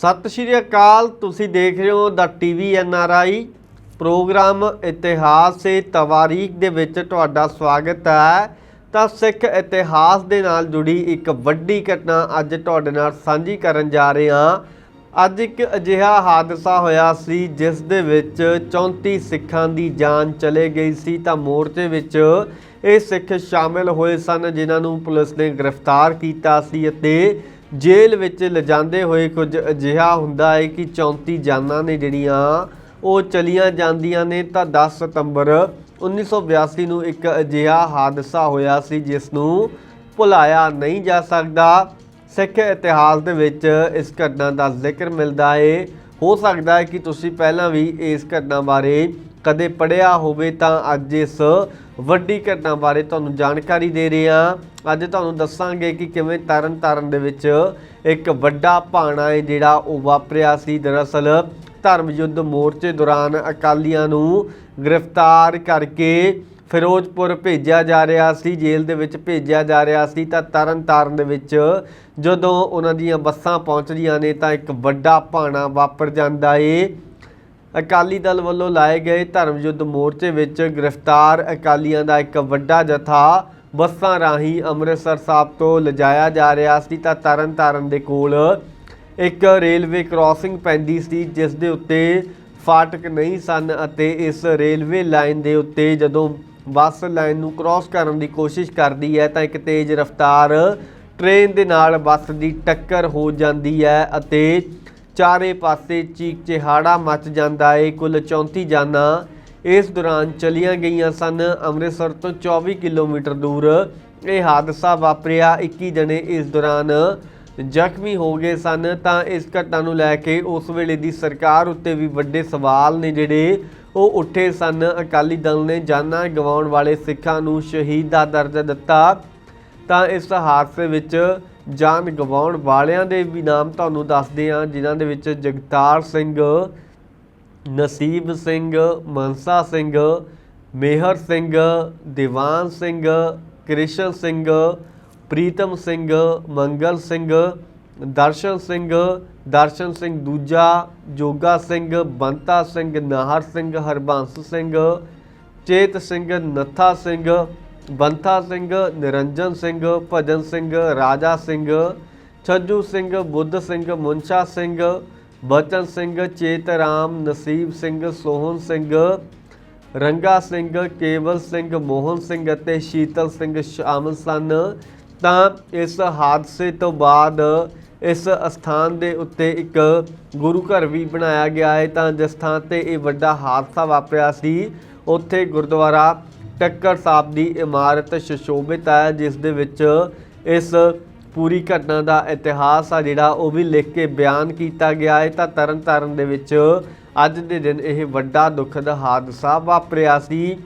ਸਤਿ ਸ਼੍ਰੀ ਅਕਾਲ, ਤੁਸੀਂ ਦੇਖ ਰਹੇ ਹੋ ਦਾ TV N R I. Program ਇਤਿਹਾਸ ਸੇ ਤਵਾਰੀਖ ਦੇ ਵਿੱਚ ਤੁਹਾਡਾ ਸਵਾਗਤ ਹੈ। ਤਾਂ ਸਿੱਖ ਇਤਿਹਾਸ ਦੇ ਨਾਲ ਜੁੜੀ ਇੱਕ ਵੱਡੀ ਘਟਨਾ ਅੱਜ ਤੁਹਾਡੇ ਨਾਲ ਸਾਂਝੀ ਕਰਨ ਜਾ ਰਹੇ ਹਾਂ। ਅੱਜ ਇੱਕ ਅਜਿਹਾ ਹਾਦਸਾ ਹੋਇਆ ਸੀ, ਜਿਸ ਦੇ ਵਿੱਚ 34 ਸਿੱਖਾਂ ਦੀ ਜਾਨ ਚਲੇ ਗਈ ਸੀ। ਤਾਂ ਮੋਰਚੇ ਵਿੱਚ ਇਹ ਸਿੱਖ ਸ਼ਾਮਿਲ ਹੋਏ ਸਨ, ਜਿਨ੍ਹਾਂ ਨੂੰ ਪੁਲਿਸ ਨੇ ਗ੍ਰਿਫਤਾਰ ਕੀਤਾ ਸੀ ਅਤੇ ਜੇਲ੍ਹ ਵਿੱਚ ਲਿਜਾਂਦੇ ਹੋਏ ਕੁਝ ਅਜਿਹਾ ਹੁੰਦਾ ਹੈ ਕਿ 34 ਜਾਨਾਂ ਨੇ ਜਿਹੜੀਆਂ, ਉਹ ਚਲੀਆਂ ਜਾਂਦੀਆਂ ਨੇ। ਤਾਂ 10 ਸਤੰਬਰ 1982 ਨੂੰ ਇੱਕ ਅਜਿਹਾ ਹਾਦਸਾ ਹੋਇਆ ਸੀ, ਜਿਸ ਨੂੰ ਭੁਲਾਇਆ ਨਹੀਂ ਜਾ ਸਕਦਾ। ਸਿੱਖ ਇਤਿਹਾਸ ਦੇ ਵਿੱਚ ਇਸ ਘਟਨਾ ਦਾ ਜ਼ਿਕਰ ਮਿਲਦਾ ਹੈ ਹੋ ਸਕਦਾ ਹੈ ਕਿ ਤੁਸੀਂ ਪਹਿਲਾਂ ਵੀ ਇਸ ਘਟਨਾ ਬਾਰੇ ਕਦੇ ਪੜਿਆ ਹੋਵੇ ਤਾਂ ਅੱਜ ਇਸ ਵੱਡੀ ਘਟਨਾ ਬਾਰੇ ਤੁਹਾਨੂੰ ਜਾਣਕਾਰੀ ਦੇ ਰਹੇ ਹਾਂ। ਅੱਜ ਤੁਹਾਨੂੰ ਦੱਸਾਂਗੇ ਕਿ ਕਿਵੇਂ ਤਰਨ ਤਾਰਨ ਦੇ ਵਿੱਚ ਇੱਕ ਵੱਡਾ ਭਾਣਾ ਹੈ ਜਿਹੜਾ ਉਹ ਵਾਪਰਿਆ ਸੀ। ਦਰਅਸਲ ਧਰਮ ਯੁੱਧ ਮੋਰਚੇ ਦੌਰਾਨ ਅਕਾਲੀਆਂ ਨੂੰ ਗ੍ਰਿਫਤਾਰ ਕਰਕੇ ਫਿਰੋਜ਼ਪੁਰ ਭੇਜਿਆ ਜਾ ਰਿਹਾ ਸੀ, ਜੇਲ੍ਹ ਦੇ ਵਿੱਚ ਭੇਜਿਆ ਜਾ ਰਿਹਾ ਸੀ। ਤਾਂ ਤਰਨ ਤਾਰਨ ਦੇ ਵਿੱਚ ਜਦੋਂ ਉਹਨਾਂ ਦੀਆਂ ਬੱਸਾਂ ਪਹੁੰਚਦੀਆਂ ਨੇ ਤਾਂ ਇੱਕ ਵੱਡਾ ਭਾਣਾ ਵਾਪਰ ਜਾਂਦਾ ਏ। ਅਕਾਲੀ ਦਲ ਵੱਲੋਂ ਲਾਏ ਗਏ ਧਰਮ ਯੁੱਧ ਮੋਰਚੇ ਵਿੱਚ ਗ੍ਰਿਫਤਾਰ ਅਕਾਲੀਆਂ ਦਾ ਇੱਕ ਵੱਡਾ ਜਥਾ ਬੱਸਾਂ ਰਾਹੀਂ ਅੰਮ੍ਰਿਤਸਰ ਸਾਹਿਬ ਤੋਂ ਲਿਜਾਇਆ ਜਾ ਰਿਹਾ ਸੀ ਤਾਂ ਤਰਨ ਤਾਰਨ ਦੇ ਕੋਲ ਇੱਕ ਰੇਲਵੇ ਕ੍ਰਾਸਿੰਗ ਪੈਂਦੀ ਸੀ, ਜਿਸ ਦੇ ਉੱਤੇ ਫਾਟਕ ਨਹੀਂ ਸਨ ਅਤੇ ਇਸ ਰੇਲਵੇ ਲਾਈਨ ਦੇ ਉੱਤੇ ਜਦੋਂ ਬੱਸ ਲਾਈਨ ਨੂੰ ਕ੍ਰਾਸ ਕਰਨ ਦੀ ਕੋਸ਼ਿਸ਼ ਕਰਦੀ ਹੈ ਤਾਂ ਇੱਕ ਤੇਜ਼ ਰਫ਼ਤਾਰ ਟ੍ਰੇਨ ਦੇ ਨਾਲ ਬੱਸ ਦੀ ਟੱਕਰ ਹੋ ਜਾਂਦੀ ਹੈ ਅਤੇ ਚਾਰੇ ਪਾਸੇ ਚੀਕ ਚਿਹਾੜਾ ਮਚ ਜਾਂਦਾ ਹੈ। ਕੁੱਲ 34 ਜਾਨਾਂ ਇਸ ਦੌਰਾਨ ਚਲੀਆਂ ਗਈਆਂ ਸਨ। ਅੰਮ੍ਰਿਤਸਰ ਤੋਂ 24 ਕਿਲੋਮੀਟਰ ਦੂਰ ਇਹ ਹਾਦਸਾ ਵਾਪਰਿਆ। 21 ਜਣੇ ਇਸ ਦੌਰਾਨ ਜ਼ਖਮੀ ਹੋ ਗਏ ਸਨ। ਤਾਂ ਇਸ ਘਟਨਾ ਨੂੰ ਲੈ ਕੇ ਉਸ ਵੇਲੇ ਦੀ ਸਰਕਾਰ ਉੱਤੇ ਵੀ ਵੱਡੇ ਸਵਾਲ ਨੇ ਜਿਹੜੇ ਉਹ ਉੱਠੇ ਸਨ। ਅਕਾਲੀ ਦਲ ਨੇ ਜਾਨਾਂ ਗਵਾਉਣ ਵਾਲੇ ਸਿੱਖਾਂ ਨੂੰ ਸ਼ਹੀਦ ਦਾ ਦਰਜਾ ਦਿੱਤਾ। ਤਾਂ ਇਸ ਹਾਦਸੇ ਵਿੱਚ ਜਾਨ ਗਵਾਉਣ ਵਾਲਿਆਂ ਦੇ ਵੀ ਨਾਮ ਤੁਹਾਨੂੰ ਦੱਸਦੇ ਹਾਂ, ਜਿਨ੍ਹਾਂ ਦੇ ਵਿੱਚ ਜਗਤਾਰ ਸਿੰਘ ਨਸੀਬ ਸਿੰਘ ਮਨਸਾ ਸਿੰਘ ਮੇਹਰ ਸਿੰਘ ਦੀਵਾਨ ਸਿੰਘ ਕ੍ਰਿਸ਼ਨ ਸਿੰਘ ਪ੍ਰੀਤਮ ਸਿੰਘ ਮੰਗਲ ਸਿੰਘ ਦਰਸ਼ਨ ਸਿੰਘ ਦਰਸ਼ਨ ਸਿੰਘ ਦੂਜਾ ਜੋਗਾ ਸਿੰਘ ਬੰਤਾ ਸਿੰਘ ਨਾਹਰ ਸਿੰਘ ਹਰਬੰਸ ਸਿੰਘ ਚੇਤ ਸਿੰਘ ਨੱਥਾ ਸਿੰਘ ਬੰਤਾ ਸਿੰਘ ਨਿਰੰਜਨ ਸਿੰਘ ਭਜਨ ਸਿੰਘ ਰਾਜਾ ਸਿੰਘ ਛੱਜੂ ਸਿੰਘ ਬੁੱਧ ਸਿੰਘ ਮੁੰਸ਼ਾ ਸਿੰਘ ਬਚਨ ਸਿੰਘ, ਚੇਤ ਰਾਮ, ਨਸੀਬ ਸਿੰਘ ਸੋਹਨ ਸਿੰਘ, ਰੰਗਾ ਸਿੰਘ, ਕੇਵਲ ਸਿੰਘ, ਮੋਹਨ ਸਿੰਘ ਅਤੇ ਸ਼ੀਤਲ ਸਿੰਘ ਸ਼ਾਮਲ ਸਨ। ਤਾਂ ਇਸ ਹਾਦਸੇ ਤੋਂ ਬਾਅਦ ਇਸ ਅਸਥਾਨ ਦੇ ਉੱਤੇ ਇੱਕ ਗੁਰੂ ਘਰ ਵੀ ਬਣਾਇਆ ਗਿਆ ਹੈ। ਤਾਂ ਜਿਸ ਥਾਂ ਤੇ ਇਹ ਵੱਡਾ ਹਾਦਸਾ ਵਾਪਰਿਆ ਸੀ, ਉੱਥੇ ਗੁਰਦੁਆਰਾ ਟੱਕਰ ਸਾਹਿਬ ਦੀ ਇਮਾਰਤ ਸ਼ਸ਼ੋਭਿਤ ਹੈ, ਜਿਸ ਦੇ ਵਿੱਚ ਇਸ ਪੂਰੀ ਘਟਨਾ ਦਾ ਇਤਿਹਾਸ ਆ ਜਿਹੜਾ ਉਹ ਵੀ ਲਿਖ ਕੇ ਬਿਆਨ ਕੀਤਾ ਗਿਆ ਹੈ। ਤਾਂ ਤਰਨ ਤਾਰਨ ਦੇ ਵਿੱਚ ਅੱਜ ਦੇ ਦਿਨ ਇਹ ਵੱਡਾ ਦੁਖਦ ਹਾਦਸਾ ਵਾਪਰਿਆ ਸੀ।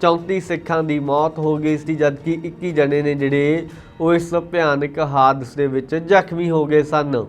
34 ਸਿੱਖਾਂ ਦੀ ਮੌਤ ਹੋ ਗਈ ਸੀ, ਜਦਕਿ 21 ਜਣੇ ਨੇ ਜਿਹੜੇ ਉਹ ਇਸ ਭਿਆਨਕ ਹਾਦਸੇ ਵਿੱਚ ਜ਼ਖਮੀ ਹੋ ਗਏ ਸਨ।